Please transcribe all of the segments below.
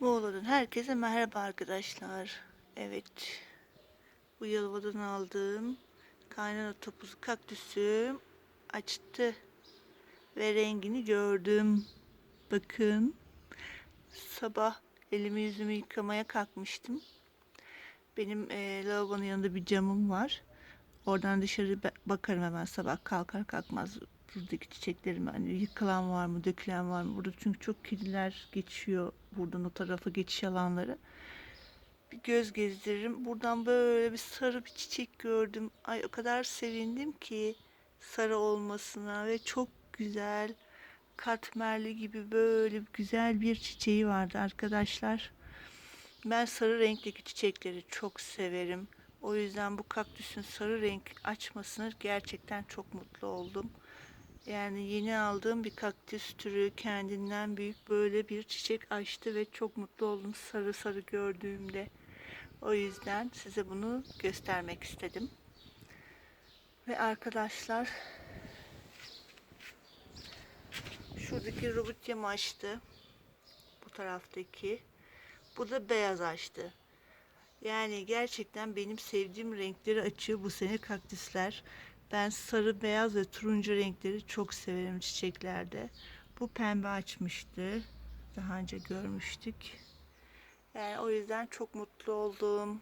Muğla'dan herkese merhaba arkadaşlar. Evet. Bu Yalova'dan aldığım kaynana topuzu kaktüsüm açtı. Ve rengini gördüm. Bakın. Sabah elimi yüzümü yıkamaya kalkmıştım. Benim eee lavabonun yanında bir camım var. Oradan dışarı ba- bakarım hemen sabah kalkar kalkmaz buradaki çiçeklerim hani yıkılan var mı dökülen var mı? Burada çünkü çok kediler geçiyor buradan o tarafa geçiş alanları. Bir göz gezdiririm. Buradan böyle bir sarı bir çiçek gördüm. Ay o kadar sevindim ki sarı olmasına ve çok güzel katmerli gibi böyle güzel bir çiçeği vardı arkadaşlar. Ben sarı renkteki çiçekleri çok severim. O yüzden bu kaktüsün sarı renk açmasına gerçekten çok mutlu oldum. Yani yeni aldığım bir kaktüs türü kendinden büyük böyle bir çiçek açtı ve çok mutlu oldum sarı sarı gördüğümde. O yüzden size bunu göstermek istedim. Ve arkadaşlar şuradaki rubityamı açtı. Bu taraftaki. Bu da beyaz açtı. Yani gerçekten benim sevdiğim renkleri açıyor bu sene kaktüsler. Ben sarı, beyaz ve turuncu renkleri çok severim çiçeklerde. Bu pembe açmıştı. Daha önce görmüştük. Yani o yüzden çok mutlu oldum.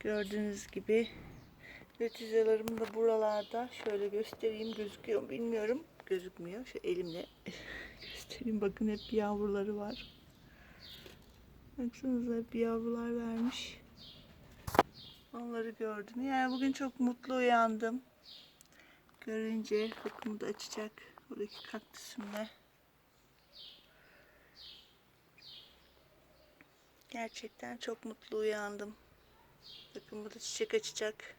Gördüğünüz gibi letizyalarım da buralarda. Şöyle göstereyim gözüküyor mu bilmiyorum. Gözükmüyor. Şu elimle göstereyim. Bakın hep yavruları var. Baksanıza hep yavrular vermiş. Onları gördüm. Yani bugün çok mutlu uyandım. Görünce bakımı da açacak. Buradaki kaktüsümle. Gerçekten çok mutlu uyandım. Bakın bu da çiçek açacak.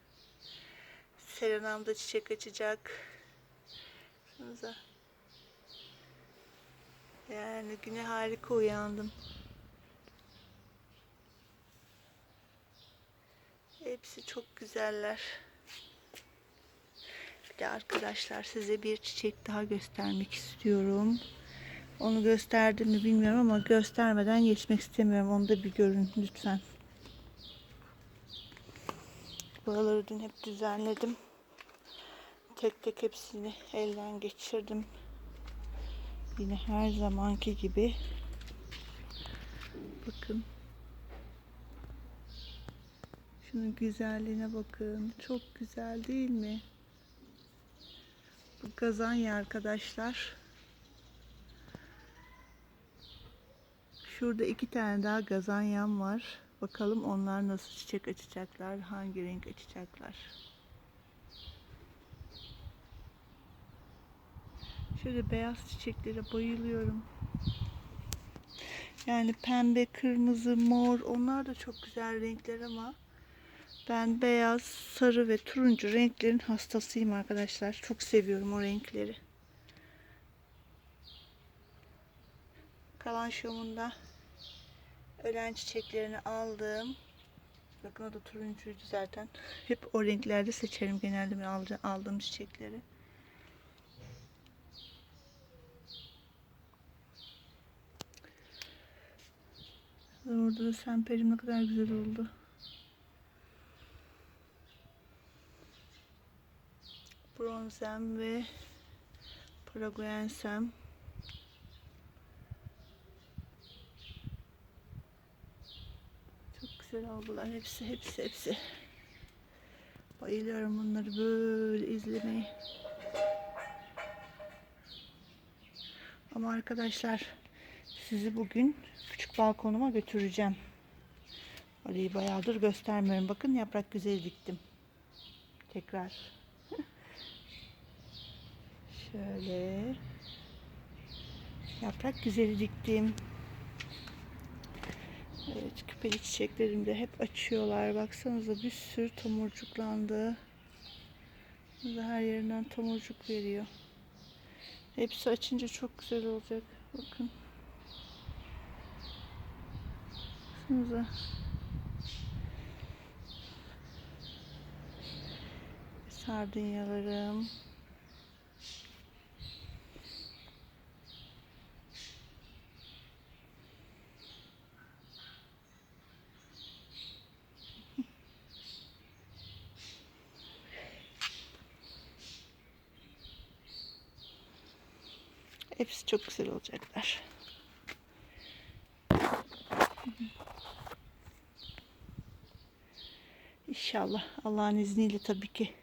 Serenam da çiçek açacak. Yani güne harika uyandım. Hepsi çok güzeller. Bir de arkadaşlar size bir çiçek daha göstermek istiyorum. Onu gösterdim mi bilmiyorum ama göstermeden geçmek istemiyorum. Onu da bir görün lütfen. Buraları dün hep düzenledim. Tek tek hepsini elden geçirdim. Yine her zamanki gibi. Bakın. Şunun güzelliğine bakın. Çok güzel değil mi? Bu gazanya arkadaşlar. Şurada iki tane daha gazanyam var. Bakalım onlar nasıl çiçek açacaklar, hangi renk açacaklar. Şöyle beyaz çiçeklere bayılıyorum. Yani pembe, kırmızı, mor onlar da çok güzel renkler ama ben beyaz, sarı ve turuncu renklerin hastasıyım arkadaşlar. Çok seviyorum o renkleri. Kalan şovunda ölen çiçeklerini aldım. Bakın o da turuncuydu zaten. Hep o renklerde seçerim genelde ben aldığım çiçekleri. Orada da semperim ne kadar güzel oldu. Bronzem ve Paraguayensem. Çok güzel oldular hepsi hepsi hepsi. Bayılıyorum bunları böyle izlemeyi. Ama arkadaşlar sizi bugün küçük balkonuma götüreceğim. Orayı bayağıdır göstermiyorum. Bakın yaprak güzel diktim. Tekrar. Şöyle. Yaprak güzeli diktim. Evet küpeli çiçeklerim de hep açıyorlar. Baksanıza bir sürü tomurcuklandı. Burada her yerinden tomurcuk veriyor. Hepsi açınca çok güzel olacak. Bakın. Baksanıza. Sardunyalarım. Hepsi çok güzel olacaklar. İnşallah Allah'ın izniyle tabii ki.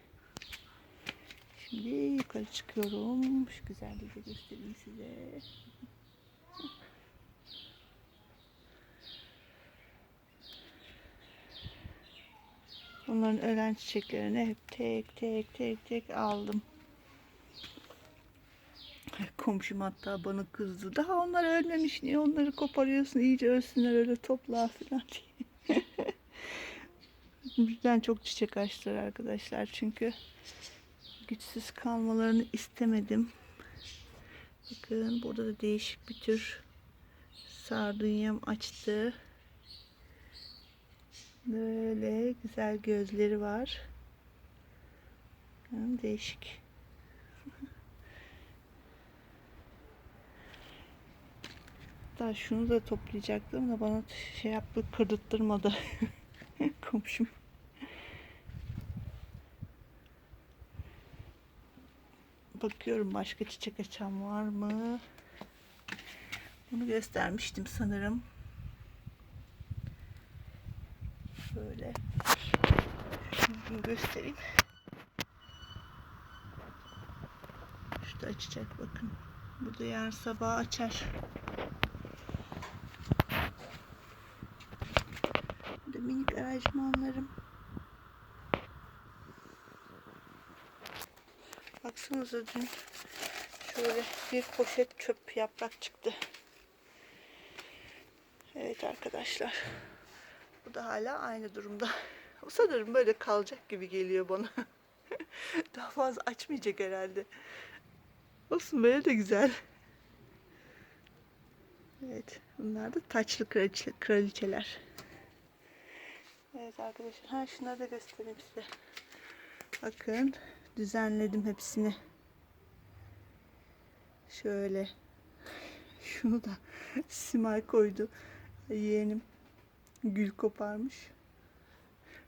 Şimdi yukarı çıkıyorum. Şu güzelliği de göstereyim size. Onların ölen çiçeklerini hep tek tek tek tek aldım. Komşum hatta bana kızdı. Daha onlar ölmemiş. Niye onları koparıyorsun? İyice ölsünler öyle topla falan diye. Birden çok çiçek açtılar arkadaşlar. Çünkü güçsüz kalmalarını istemedim. Bakın burada da değişik bir tür sardunyam açtı. Böyle güzel gözleri var. Değişik. Daha şunu da toplayacaktım da bana şey yaptı kırdırtmadı komşum. Bakıyorum başka çiçek açan var mı? Bunu göstermiştim sanırım. Şöyle. Şunu göstereyim. Şu açacak bakın. Bu da yarın sabah açar. Bu da minik aracmanlarım. Baksanıza dün şöyle bir poşet çöp yaprak çıktı. Evet arkadaşlar. Bu da hala aynı durumda. O sanırım böyle kalacak gibi geliyor bana. Daha fazla açmayacak herhalde. Olsun böyle de güzel. Evet. Bunlar da taçlı kraliçe, kraliçeler. Evet arkadaşlar. Ha şunları da göstereyim size. Bakın. Düzenledim hepsini. Şöyle. Şunu da Simay koydu. Yeğenim gül koparmış.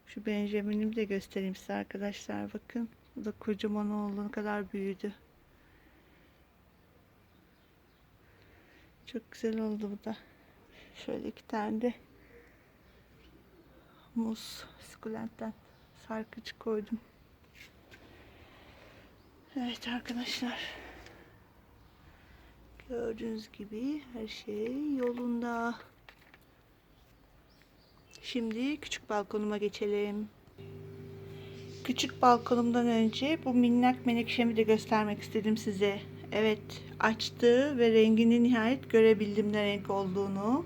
Şu Benjamin'imi de göstereyim size arkadaşlar. Bakın. Bu da kocaman olduğu kadar büyüdü. Çok güzel oldu bu da. Şöyle iki tane de muz sukulentten sarkıcı koydum. Evet arkadaşlar. Gördüğünüz gibi her şey yolunda. Şimdi küçük balkonuma geçelim. Küçük balkonumdan önce bu minnak menekşemi de göstermek istedim size. Evet açtı ve rengini nihayet görebildim ne renk olduğunu.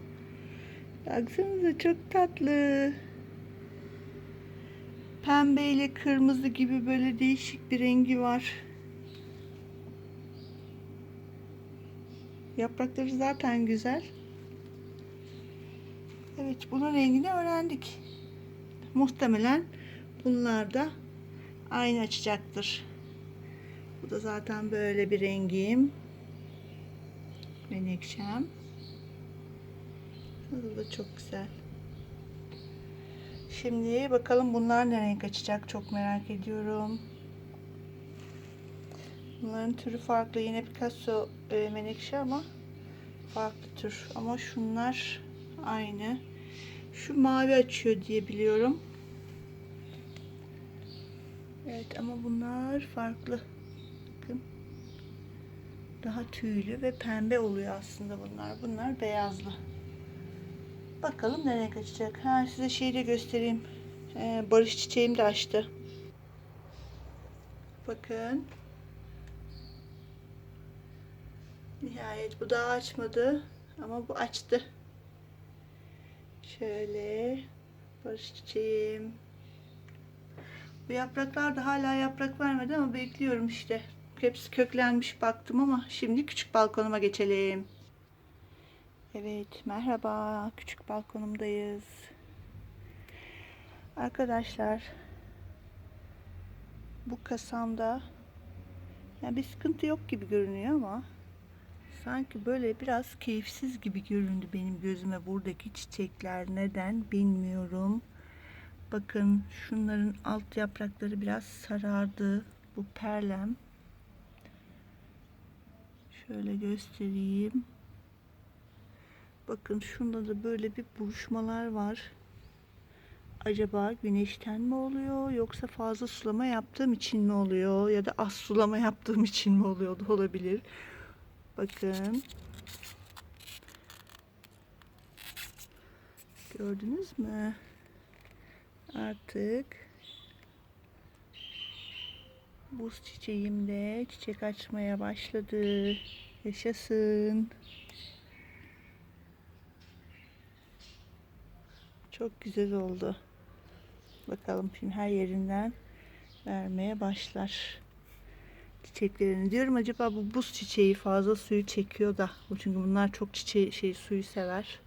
Baksanıza çok tatlı. Pembe ile kırmızı gibi böyle değişik bir rengi var. Yaprakları zaten güzel. Evet bunun rengini öğrendik. Muhtemelen bunlar da aynı açacaktır. Bu da zaten böyle bir rengim. Menekşem. Bu da çok güzel. Şimdi bakalım bunlar ne renk açacak çok merak ediyorum. Bunların türü farklı. Yine Picasso e, menekşe ama farklı tür. Ama şunlar aynı. Şu mavi açıyor diye biliyorum. Evet ama bunlar farklı. Bakın. Daha tüylü ve pembe oluyor aslında bunlar. Bunlar beyazlı. Bakalım ne renk açacak. Ha size şeyi de göstereyim. Ee, barış çiçeğim de açtı. Bakın. Nihayet bu daha açmadı. Ama bu açtı. Şöyle. Barış çiçeğim. Bu yapraklar da hala yaprak vermedi ama bekliyorum işte. Hepsi köklenmiş baktım ama şimdi küçük balkonuma geçelim. Evet merhaba küçük balkonumdayız. Arkadaşlar bu kasamda yani bir sıkıntı yok gibi görünüyor ama sanki böyle biraz keyifsiz gibi göründü benim gözüme buradaki çiçekler. Neden bilmiyorum. Bakın şunların alt yaprakları biraz sarardı. Bu perlem. Şöyle göstereyim. Bakın şunda da böyle bir buruşmalar var. Acaba güneşten mi oluyor yoksa fazla sulama yaptığım için mi oluyor ya da az sulama yaptığım için mi oluyor da olabilir. Bakın. Gördünüz mü? Artık buz çiçeğim de çiçek açmaya başladı. Yaşasın. Çok güzel oldu. Bakalım şimdi her yerinden vermeye başlar. Çiçeklerini diyorum acaba bu buz çiçeği fazla suyu çekiyor da. Çünkü bunlar çok çiçeği şey suyu sever.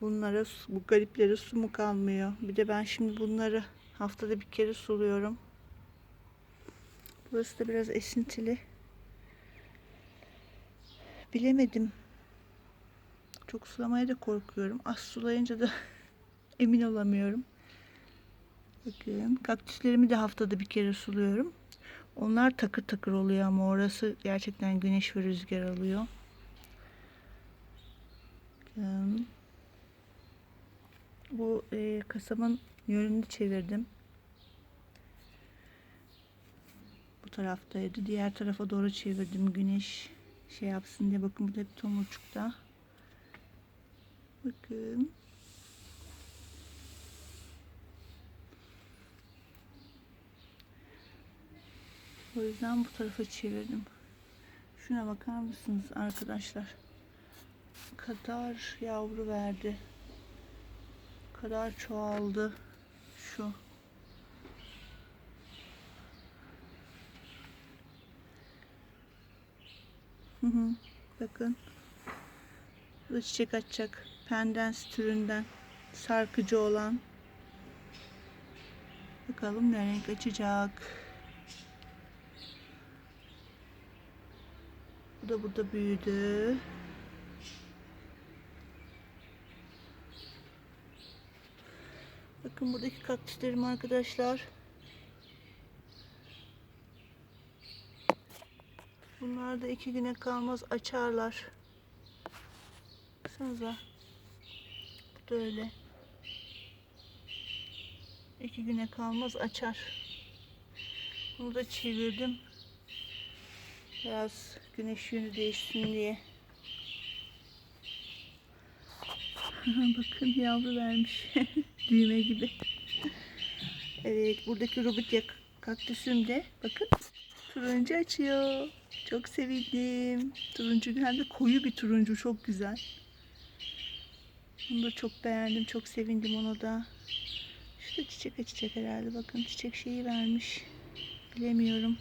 Bunlara bu gariplere su mu kalmıyor? Bir de ben şimdi bunları haftada bir kere suluyorum. Burası da biraz esintili. Bilemedim. Çok sulamaya da korkuyorum. Az sulayınca da emin olamıyorum. Bakın kaktüslerimi de haftada bir kere suluyorum. Onlar takır takır oluyor ama orası gerçekten güneş ve rüzgar alıyor. Bakın. Bu e, kasamın yönünü çevirdim. Bu taraftaydı. Diğer tarafa doğru çevirdim. Güneş şey yapsın diye. Bakın burada hep tomurcukta. Bakın. O yüzden bu tarafa çevirdim. Şuna bakar mısınız arkadaşlar? Kadar yavru verdi. Kadar çoğaldı. Şu. Hı hı. Bakın. Bu çiçek açacak. Pendens türünden. Sarkıcı olan. Bakalım ne renk açacak. Bu da burada büyüdü. Bakın buradaki kaktüslerim arkadaşlar. Bunlar da iki güne kalmaz açarlar. Baksanıza. Bu da öyle. İki güne kalmaz açar. Bunu da çevirdim. Biraz güneş yönü değişsin diye. Bakın yavru vermiş. Düğme gibi. Evet buradaki rubitya kaktüsüm de bakın turuncu açıyor. Çok sevindim. Turuncu hem de koyu bir turuncu çok güzel. Bunu da çok beğendim. Çok sevindim onu da. Şu da çiçek açacak herhalde. Bakın çiçek şeyi vermiş. Bilemiyorum.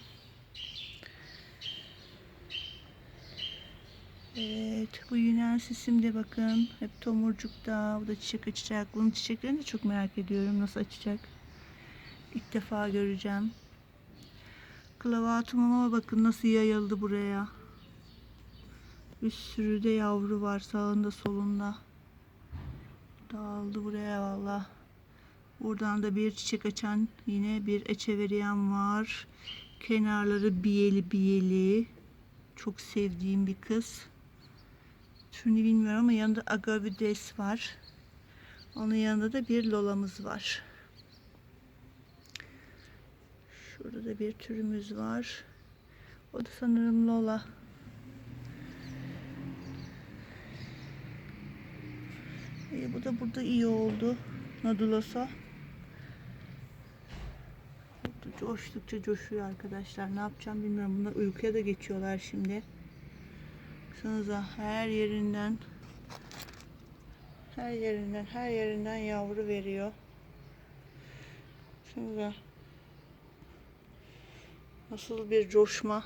Evet, bu Yunan sisim de bakın. Hep tomurcukta. Bu da çiçek açacak. Bunun çiçeklerini de çok merak ediyorum. Nasıl açacak? İlk defa göreceğim. Klavatumuma bakın nasıl yayıldı buraya. Bir sürü de yavru var sağında solunda. Dağıldı buraya valla. Buradan da bir çiçek açan yine bir echeveryen var. Kenarları biyeli biyeli. Çok sevdiğim bir kız. Türünü bilmiyorum ama yanında agavides var. Onun yanında da bir lolamız var. Şurada da bir türümüz var. O da sanırım lola. İyi, bu da burada iyi oldu. Nadulosa. Coştukça coşuyor arkadaşlar. Ne yapacağım bilmiyorum. Bunlar uykuya da geçiyorlar şimdi. Baksanıza her yerinden her yerinden her yerinden yavru veriyor. Baksanıza nasıl bir coşma.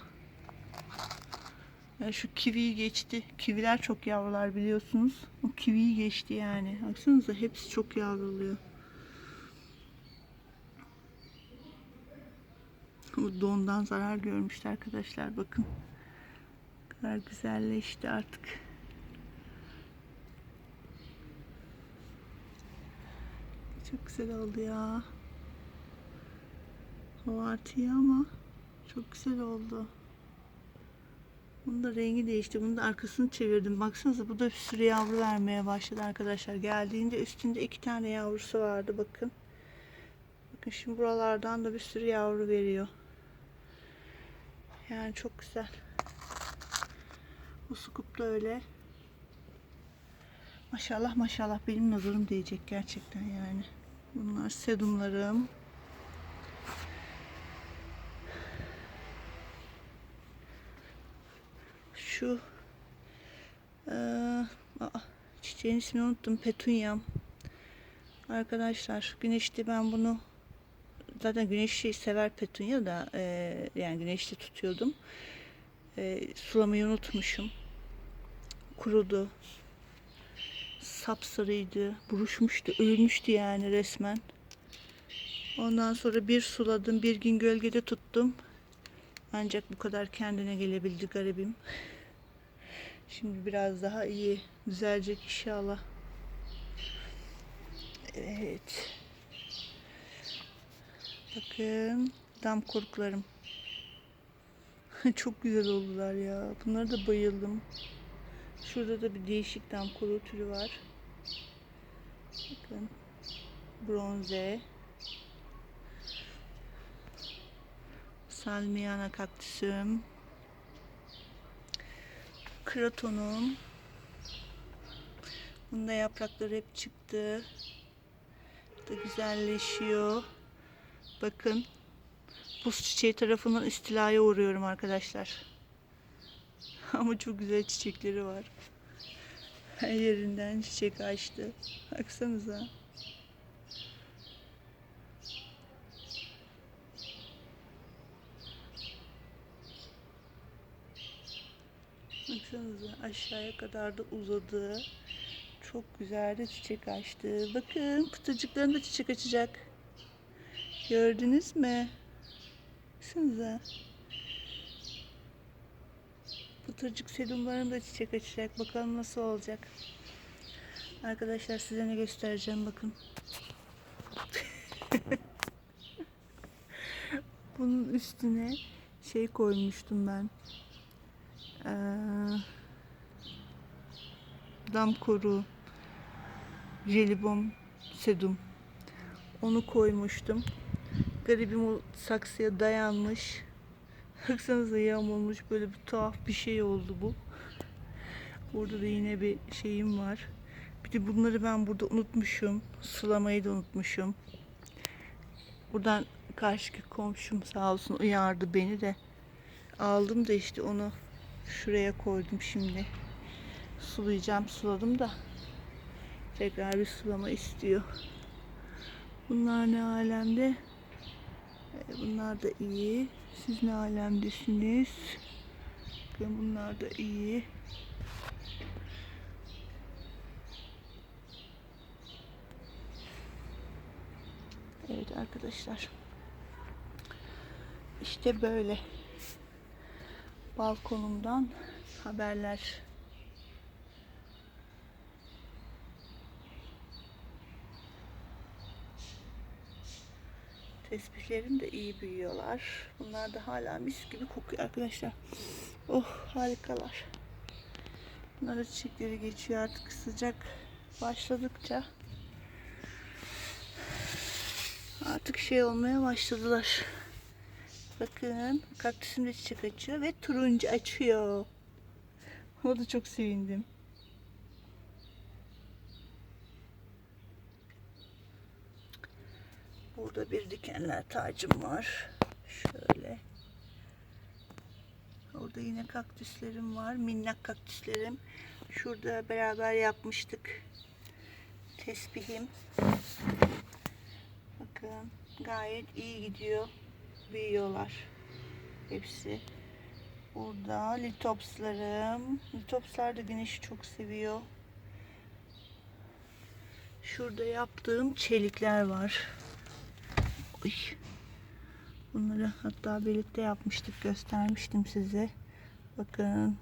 Yani şu kiviyi geçti. Kiviler çok yavrular biliyorsunuz. O kiviyi geçti yani. Baksanıza hepsi çok yavruluyor. Bu dondan zarar görmüştü arkadaşlar. Bakın. Kadar güzelleşti artık. Çok güzel oldu ya. Hava artıyor ama çok güzel oldu. Bunun da rengi değişti. Bunun da arkasını çevirdim. Baksanıza bu da bir sürü yavru vermeye başladı arkadaşlar. Geldiğinde üstünde iki tane yavrusu vardı bakın. Bakın şimdi buralardan da bir sürü yavru veriyor. Yani çok güzel. Bu sukup da öyle. Maşallah maşallah benim nazarım değecek gerçekten yani. Bunlar sedumlarım. Şu eee, aa, çiçeğin ismini unuttum. Petunyam. Arkadaşlar güneşte ben bunu zaten güneşi sever petunya da eee, yani güneşte tutuyordum. Eee, sulamayı unutmuşum. Kurudu. Sapsarıydı. Buruşmuştu. Ölmüştü yani resmen. Ondan sonra bir suladım. Bir gün gölgede tuttum. Ancak bu kadar kendine gelebildi garibim. Şimdi biraz daha iyi. Düzelecek inşallah. Evet. Bakın dam korklarım. Çok güzel oldular ya. Bunlara da bayıldım. Şurada da bir değişik dam koru türü var. Bakın. Bronze. Salmiana kaktüsüm. Kratonum. Bunda yaprakları hep çıktı. Da güzelleşiyor. Bakın. Buz çiçeği tarafından istilaya uğruyorum arkadaşlar. Ama çok güzel çiçekleri var. Her yerinden çiçek açtı. Baksanıza. Baksanıza aşağıya kadar da uzadı. Çok güzel de çiçek açtı. Bakın pıtırcıklarında çiçek açacak. Gördünüz mü? Baksanıza. Pıtırcık sedumların da çiçek açacak. Bakalım nasıl olacak. Arkadaşlar size ne göstereceğim bakın. Bunun üstüne şey koymuştum ben. Ee, dam koru, jelibon, sedum. Onu koymuştum. Garibim o saksıya dayanmış. Baksanıza yağmurmuş böyle bir tuhaf bir şey oldu bu. Burada da yine bir şeyim var. Bir de bunları ben burada unutmuşum. Sulamayı da unutmuşum. Buradan karşıki komşum sağ olsun uyardı beni de. Aldım da işte onu şuraya koydum şimdi. Sulayacağım suladım da. Tekrar bir sulama istiyor. Bunlar ne alemde? Ee, Bunlar da iyi. Siz ne alemdesiniz? Bakın bunlar da iyi. Evet arkadaşlar. İşte böyle. Balkonumdan haberler. Tesbihlerim de iyi büyüyorlar. Bunlar da hala mis gibi kokuyor arkadaşlar. Oh harikalar. Bunlara çiçekleri geçiyor artık sıcak başladıkça artık şey olmaya başladılar. Bakın kaktüsüm de çiçek açıyor ve turuncu açıyor. O da çok sevindim. Burada bir dikenler tacım var. Şöyle. Orada yine kaktüslerim var. Minnak kaktüslerim. Şurada beraber yapmıştık. Tesbihim. Bakın gayet iyi gidiyor. Büyüyorlar. Hepsi. Burada litopslarım. Litopslar da güneşi çok seviyor. Şurada yaptığım çelikler var. Uy. Bunları hatta birlikte yapmıştık, göstermiştim size. Bakın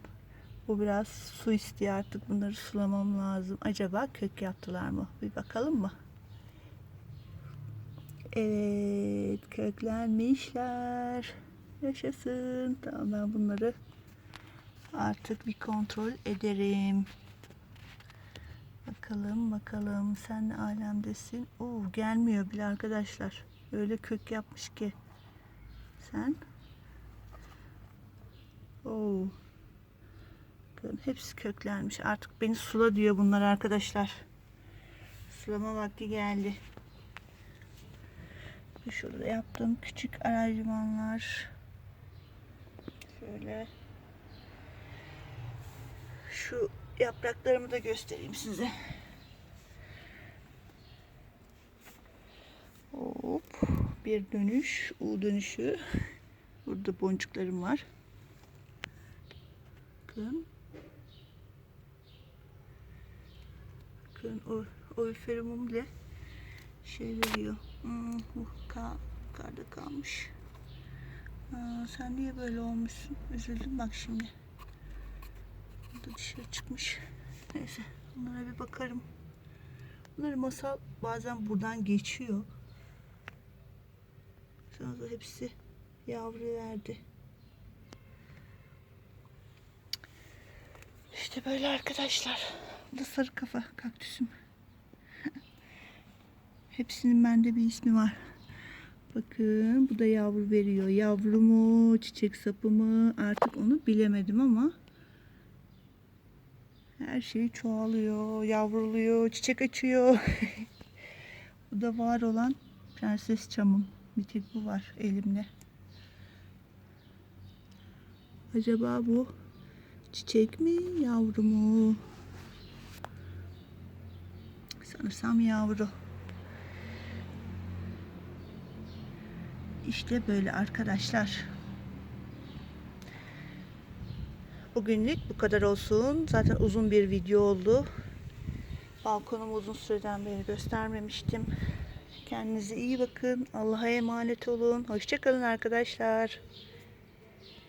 bu biraz su istiyor artık. Bunları sulamam lazım. Acaba kök yaptılar mı? Bir bakalım mı? Evet, köklenmişler. Yaşasın. Tamam ben bunları Artık bir kontrol ederim. Bakalım bakalım sen ne alemdesin? Oo gelmiyor bile arkadaşlar. Öyle kök yapmış ki. Sen? Oo. Bakın hepsi köklenmiş. Artık beni sula diyor bunlar arkadaşlar. Sulama vakti geldi. Şurada yaptığım küçük aranjmanlar. Şöyle. Şu yapraklarımı da göstereyim size. Hop. Bir dönüş. U dönüşü. Burada boncuklarım var. Bakın. Bakın o, o feromon bile şey veriyor. Hmm, bu ka, karda kalmış. Aa, sen niye böyle olmuşsun? Üzüldüm bak şimdi. Bu da dışarı çıkmış. Neyse bunlara bir bakarım. Bunları masal bazen buradan geçiyor. Sonra hepsi yavru verdi. İşte böyle arkadaşlar. Bu da sarı kafa kaktüsüm. Hepsinin bende bir ismi var. Bakın bu da yavru veriyor. Yavru mu, çiçek sapı mı artık onu bilemedim ama her şey çoğalıyor, yavruluyor, çiçek açıyor. bu da var olan prenses çamım. Bir tek bu var elimde. Acaba bu çiçek mi, yavru mu? Sanırsam yavru. İşte böyle arkadaşlar. Bugünlük bu kadar olsun. Zaten uzun bir video oldu. Balkonumu uzun süreden beri göstermemiştim. Kendinize iyi bakın. Allah'a emanet olun. Hoşçakalın arkadaşlar.